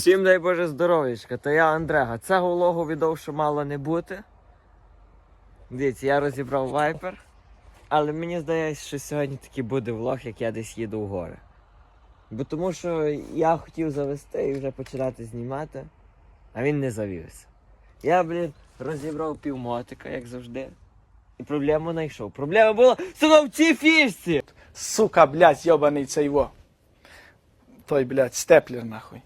Всім дай Боже здоров'ячка, то я Андрега. Цього влогу відомо, що мало не бути. Дивіться, я розібрав вайпер. Але мені здається, що сьогодні такий буде влог, як я десь їду в гори. Бо тому що я хотів завести і вже починати знімати, а він не завівся. Я, блін, розібрав півмотика, як завжди. І проблему знайшов. Проблема була сука, в цій фішці! Сука, блядь, йобаний цей во. Той, блядь, степлер нахуй.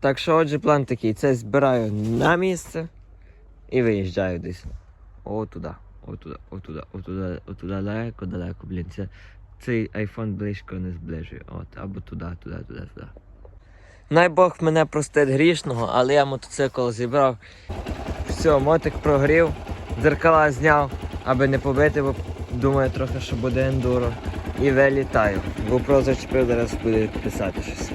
Так що, отже, план такий: це збираю на місце і виїжджаю десь. Отуда, отуда, отуда, отуда, отуда, далеко, далеко, блін. Це, цей айфон близько не зближує. От, або туди, туди, туди, туди. Най Бог мене простить грішного, але я мотоцикл зібрав. Все, мотик прогрів, дзеркала зняв, аби не побити, бо думаю трохи, що буде ендуро. І вилітаю. GoPro зачепив, зараз буде писати щось.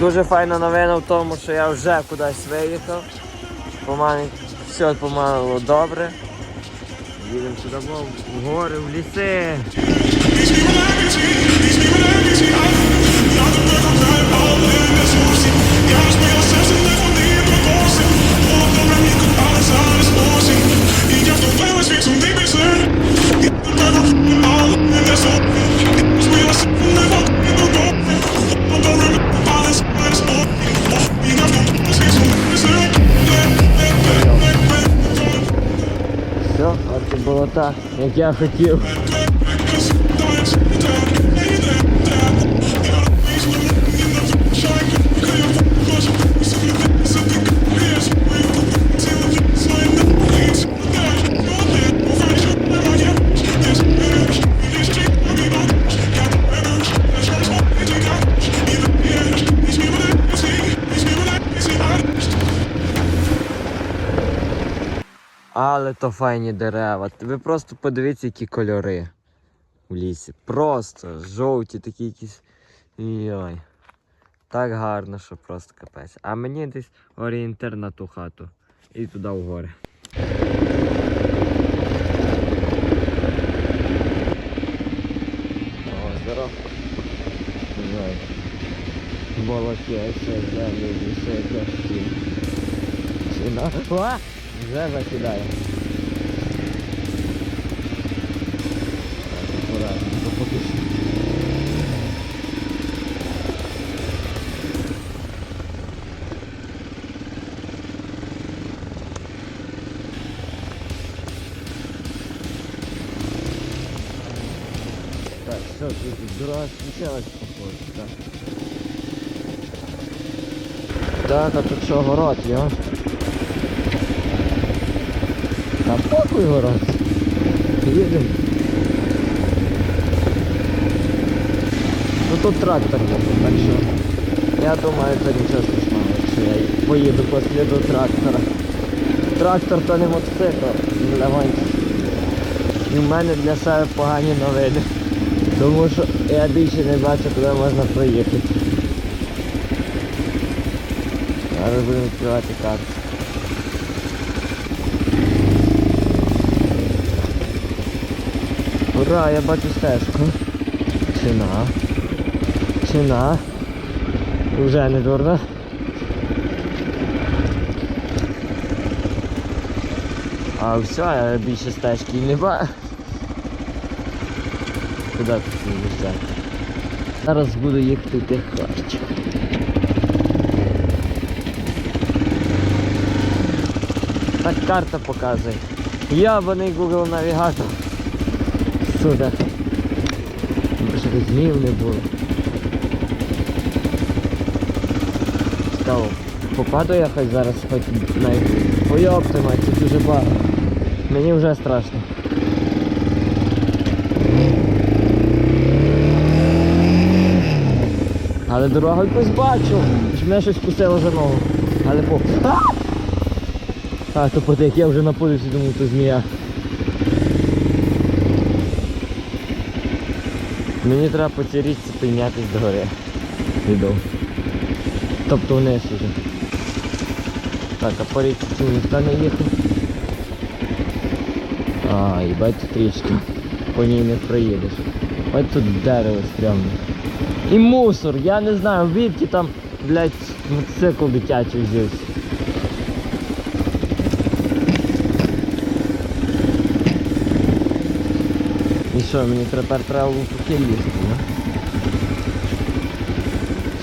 Дуже файна новина в тому, що я вже кудись виїхав. Помалу, все помалу добре. Їдемо сюди в гори, в ліси. Все, от це було так, як я хотів. Але то файні дерева. Ви просто подивіться, які кольори в лісі. Просто жовті, такі якісь. Йой. Так гарно, що просто капець. А мені десь орієнтир на ту хату. І туди в гори. Озеро. Ліси, дощі. Чина. О! Вже закидає. Так, акуратно, поки що. Так, що тут дорога скінчилась, походу, так. Так, а тут що, город, йо? Та похуй город. Їдемо. Ну тут трактор буде, так що я думаю, це нічого страшного, якщо я поїду по сліду трактора. Трактор то не мотоцикл, легонький. І в мене для себе погані новини. Тому що я більше не бачу, куди можна проїхати. Зараз будемо відкривати карту. Ура, я бачу стежку. Чина. Чина. Уже не дурно. А все, я більше стежки не бачу. Куди тут їжджати? Зараз буду їхати в тих харчах. Так карта показує. Ябаний Google навігатор. Сюди. Щоб змів не було. Попаду я хоч зараз хоч навіть поєпти мать, це дуже багато. Мені вже страшно. Але дорогу якось бачу. Що мене щось кусило за ногу. Але по. А! А, то потик, я вже напудився, думав, то змія. Мені треба по цій річці піднятися до гори. Йду. Тобто вниз уже. Так, а по річці цю ніхто не їхав. А, їбать тут річка. По ній не проїдеш. Ось тут дерево стрьомне. І мусор, я не знаю, звідки там, блядь, мотоцикл дитячий взявся. І що, мені тепер треба в пухи лізти, ну?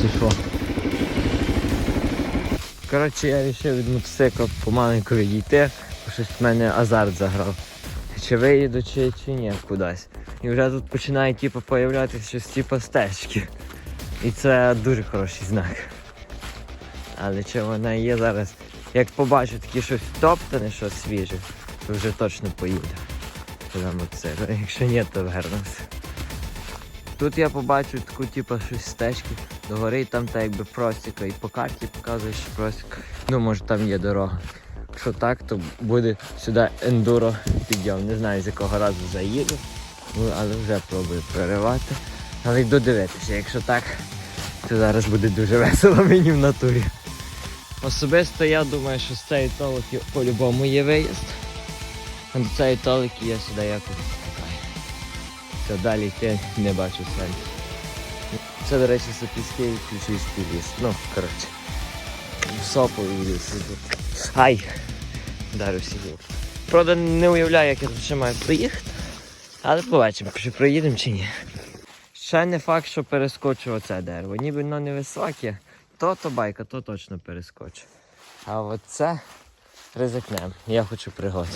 Чи що? Коротше, я вирішив від мотоцикла помаленьку відійти, бо щось в мене азарт заграв. Чи виїду, чи, чи ні кудись. І вже тут починає типу, появлятися щось типу стежки. І це дуже хороший знак. Але чи вона є зараз, як побачу таке щось топтане, щось свіже, то вже точно поїду. Якщо ні, то вернуся. Тут я побачу таку типу щось стежки до гори, і там та якби просіка, і по карті показує, що просіка. Ну, може там є дорога. Якщо так, то буде сюди ендуро підйом. Не знаю з якого разу заїду, ну, але вже пробую проривати. Але йду дивитися, якщо так, то зараз буде дуже весело мені в натурі. Особисто я думаю, що з цієї толики по-любому є виїзд. А до цієї толики я сюди якось скакаю. Далі йти не бачу сенсу. Це, до речі, Сопільський ключівський ліс. Ну, коротше. В Сопові ліс. Ай! Дарився гілку. Правда, не уявляю, як я тут ще маю проїхати. Але побачимо, чи проїдемо чи ні. Ще не факт, що перескочу оце дерево. Ніби воно не високе, то то байка, то точно перескочу. А оце ризикнем. Я хочу пригод.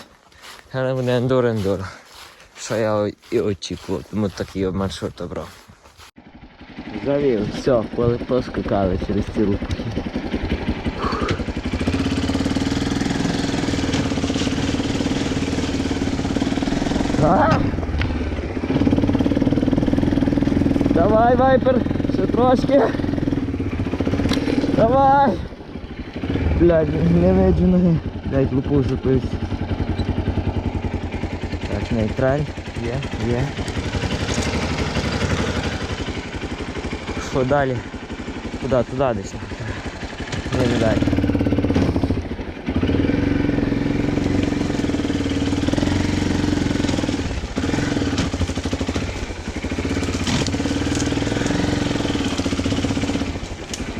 Але буде ендуро-ендуро. Що я і очікував, тому такий маршрут обрав. Завів, все, поли- поскакали через ці лупки. А! Давай, вайпер, ще трошки. Давай. Блядь, не виджу ноги. Блядь, лупу запився. Так, нейтраль. Є, є. Що далі? Куди? Туди десь. Не, далі.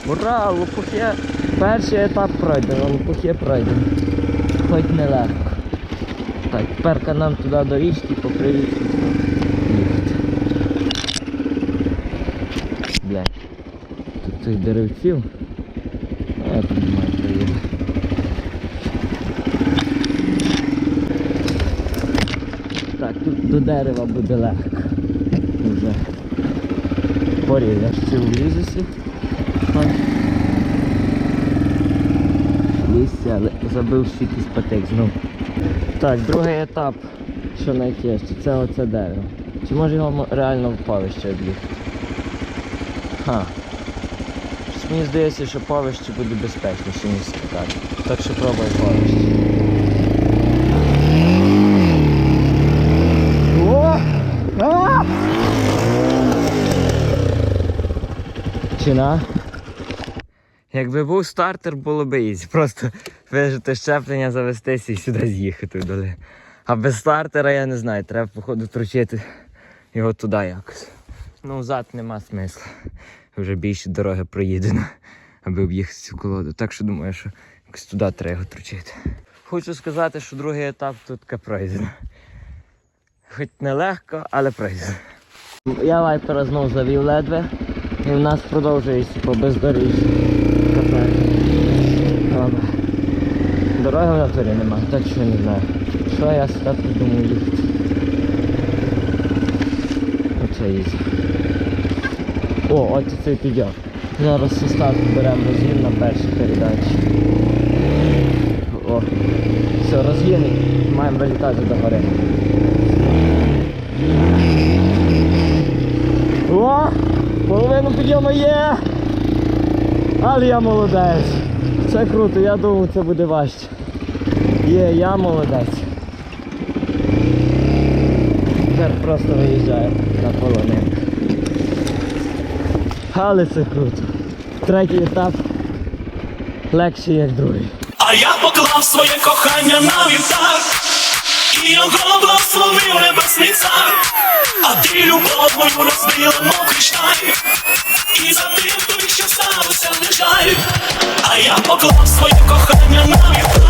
Ура, лопухи! Перший етап пройдено, лопухи пройдено. Хоч не легко. Так, тепер нам туди до річки по їхати. Блядь. Тут цих деревців. Так, тут до дерева буде легко. Уже. Порізеш ці влізесі. Ой. Листя, але забив якийсь патик знов. Так, другий етап, що найтяжче, це оце дерево. Чи може його реально в павище об'їхати? Ха. Мені здається, що павище буде безпечніше, ніж скакати. Так що пробуй павище. Чина? Якби був стартер, було б ізі. Просто вижити щеплення, завестися і сюди з'їхати вдали. А без стартера я не знаю, треба походу тручити його туди якось. Ну, взад нема смисла. Вже більше дороги проїдено, аби об'їхати цю колоду. Так що думаю, що якось туди треба його тручити. Хочу сказати, що другий етап тут пройдено. Хоч нелегко, але пройдено. Я вайпера знов завів ледве. І в нас продовжується по бездоріжжю. Дороги в натурі нема, так що не знаю. Що я сюди придумав їхати? Оце їздить. О, і цей підйом. Зараз состав беремо розгін на першій передачі. О, все, розгін. Маємо вилітати до гори. О! Половину підйому є! Але я молодець. Це круто, я думав це буде важче. Є, я молодець. Тепер просто виїжджаю на полонинку. Але це круто. Третій етап. Легший, як другий. А я поклав своє кохання на вівтар, і його благословив небесний цар, а ти любов мою розбила, мов кришталь, і за тим що сталося, не жаль, а я поклав своє кохання на вівтар,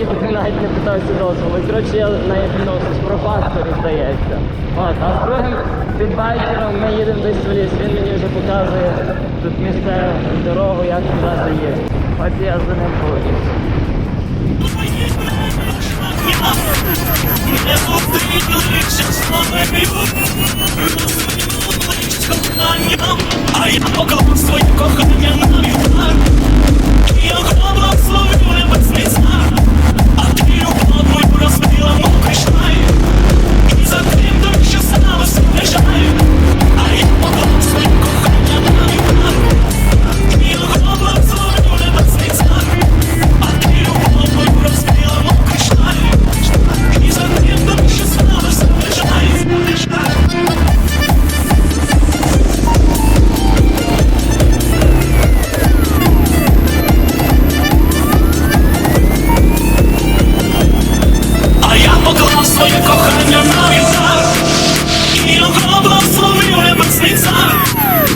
під'їхати, навіть не питався дозволу. Коротше, я ну, з профакторі здається. От, а з другим підбайкером ми їдемо десь в ліс. Він мені вже показує тут місцеву дорогу, як туди заїхати. От я за ним розмились а я поклав своє кохання на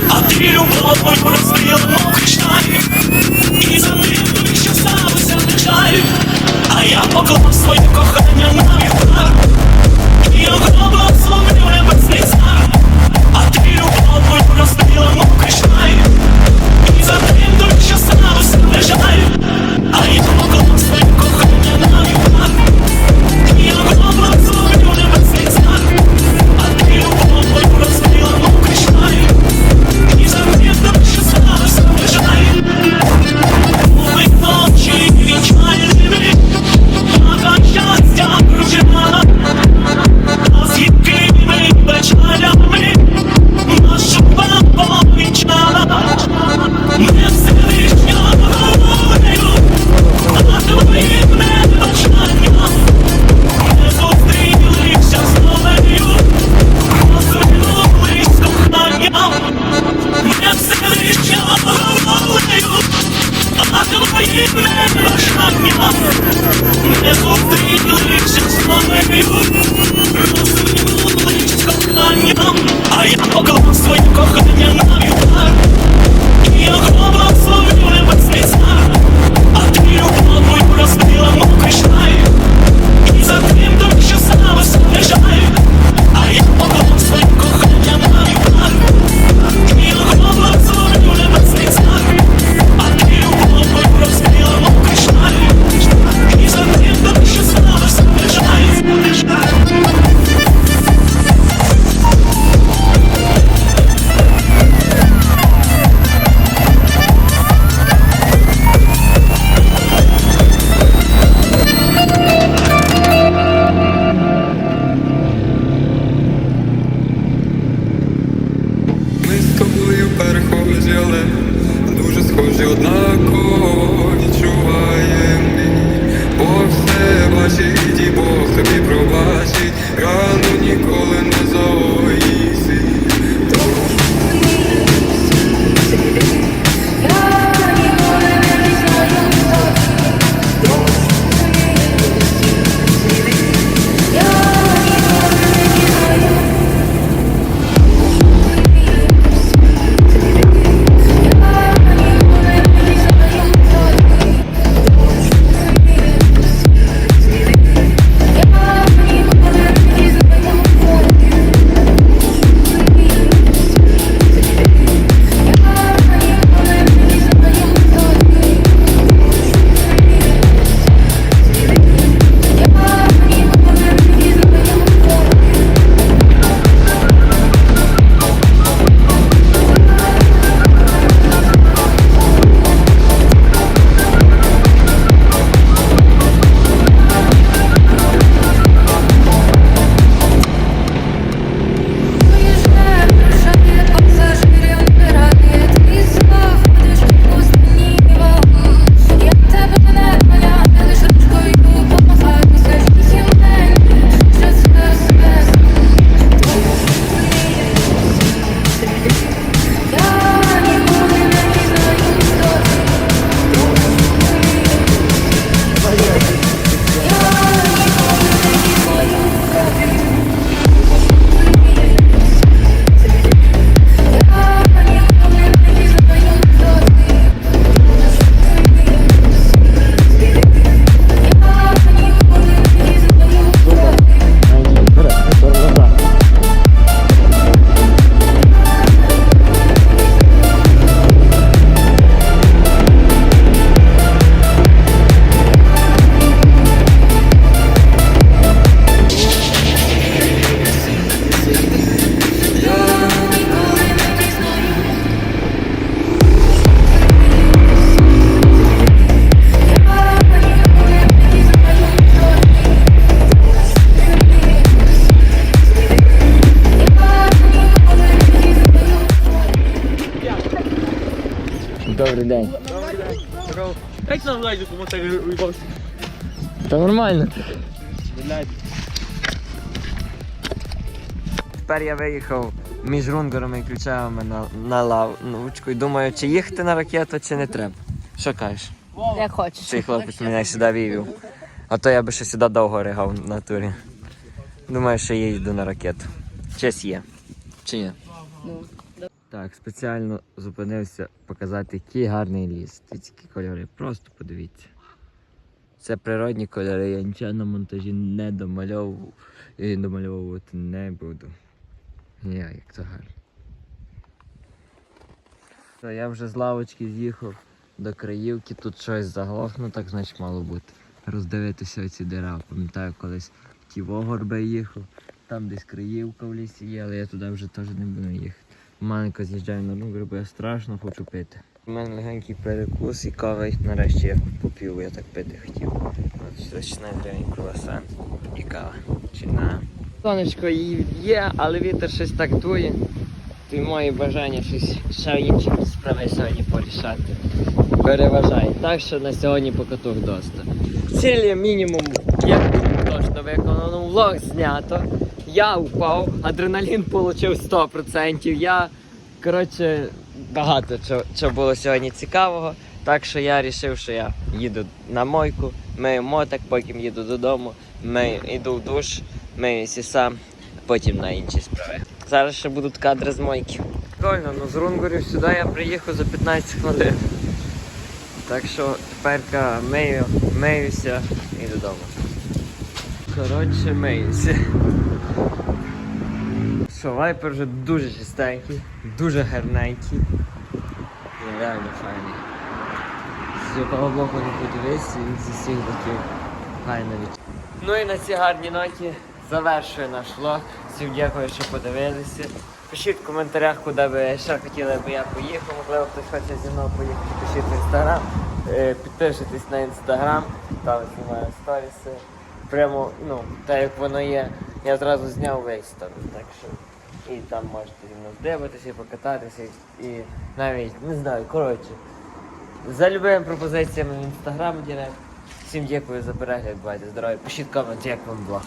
а ти любов мою розбила, мов не я поклав своє кохання на вівтар, і його благословив небесний цар, а ти любов мою розбила, мов кришталь, і за тим тобі, що сталося, Як кому так уїбався? Та нормально. Тепер я виїхав між рунгерами і ключами на, на лавочку і думаю, чи їхати на ракету, чи не треба. Що кажеш? Як хочеш. Цей хлопець мене сюди вивів. А то я би ще сюди довго ригав на турі. Думаю, що я йду на ракету. Честь є. Чи ні? Так, спеціально зупинився показати, який гарний ліс. Які кольори. Просто подивіться. Це природні кольори, я нічого на монтажі не домальовував і домальовувати не буду. Я, як це гарно. Я вже з лавочки з'їхав до краївки, тут щось заглохну, так значить мало бути. Роздивитися оці дерева. Пам'ятаю, колись в Тіво горби їхав, там десь краївка в лісі є, але я туди вже теж не буду їхати. Маленько з'їжджаю на ругри, бо я страшно хочу пити. У мене легенький перекус і кава, і нарешті я попів, я так пити хотів. От 16 гривень круасан і кава. Чи на. Сонечко і є, але вітер щось так дує. Й моє бажання щось ще інші справи сьогодні порішати. Переважає. Так що на сьогодні покатух доста. Цілі мінімум, як точно виконано, влог знято. Я впав, адреналін отримав 100%. Я, коротше, багато чого, чого було сьогодні цікавого. Так що я вирішив, що я їду на мойку, мию мотик, потім їду додому, мию, йду в душ, миюся сам, потім на інші справи. Зараз ще будуть кадри з мойки. Прикольно, ну з Рунгурів сюди я приїхав за 15 хвилин. Так що тепер мию, миюся і додому. Коротше, миюся. Що, вайпер вже дуже чистенький, дуже гарненький. І реально файний. З якого боку не подивись, він зі всіх боків файно від. Ну і на цій гарній ноті завершую наш влог. Всім дякую, що подивилися. Пишіть в коментарях, куди ви ще хотіли би я поїхав. Можливо, хтось хоче зі мною поїхати, пишіть в інстаграм. Е, Підпишитесь на інстаграм, там знімаю сторіси. Прямо, ну, так як воно є, я зразу зняв весь там. Так що і там можете зі мною здивитися, і покататися, і, навіть не знаю, коротше. За любими пропозиціями в інстаграм директ. Всім дякую за перегляд, бувайте здорові. Пишіть комент, як вам блог.